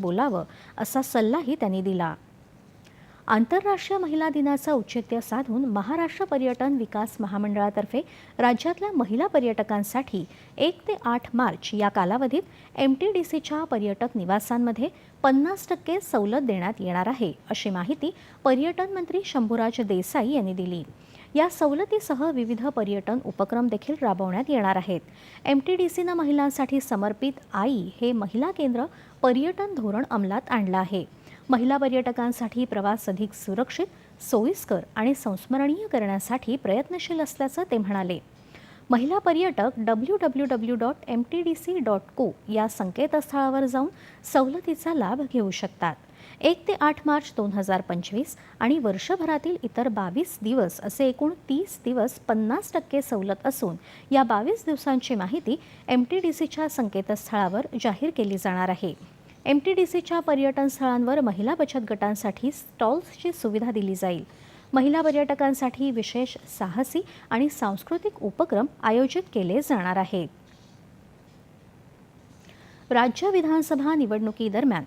बोलावं असा सल्लाही त्यांनी दिला. आंतरराष्ट्रीय महिला दिनाचं औचित्य साधून महाराष्ट्र पर्यटन विकास महामंडळातर्फे राज्यातल्या महिला पर्यटकांसाठी एक ते आठ मार्च या कालावधीत एम टी डी सीच्या पर्यटक निवासांमध्ये पन्नास टक्के सवलत देण्यात येणार आहे अशी माहिती पर्यटन मंत्री शंभूराज देसाई यांनी दिली. या सवलतीसह विविध पर्यटन उपक्रम देखील राबवण्यात येणार आहेत. एम टी डी सीनं महिलांसाठी समर्पित आई हे महिला केंद्र पर्यटन धोरण अंमलात आणलं आहे. महिला पर्यटकांसाठी प्रवास अधिक सुरक्षित सोयीस्कर आणि संस्मरणीय करण्यासाठी प्रयत्नशील असल्याचं ते म्हणाले. महिला पर्यटक W W W dot M T D C dot co या संकेतस्थळावर जाऊन सवलतीचा लाभ घेऊ शकतात. एक ते आठ मार्च दोन हजार पंचवीस आणि वर्षभरातील इतर बावीस दिवस असे एकूण तीस दिवस पन्नास टक्के सवलत असून या बावीस दिवसांची माहिती एम टी डी सीच्या संकेतस्थळावर जाहीर केली जाणार आहे. एम टी डी सीच्या पर्यटन स्थळांवर महिला बचत गटांसाठी स्टॉल्सची सुविधा दिली जाईल. महिला पर्यटकांसाठी विशेष साहसी आणि सांस्कृतिक उपक्रम आयोजित केले जाणार आहेत. राज्य विधानसभा निवडणुकीदरम्यान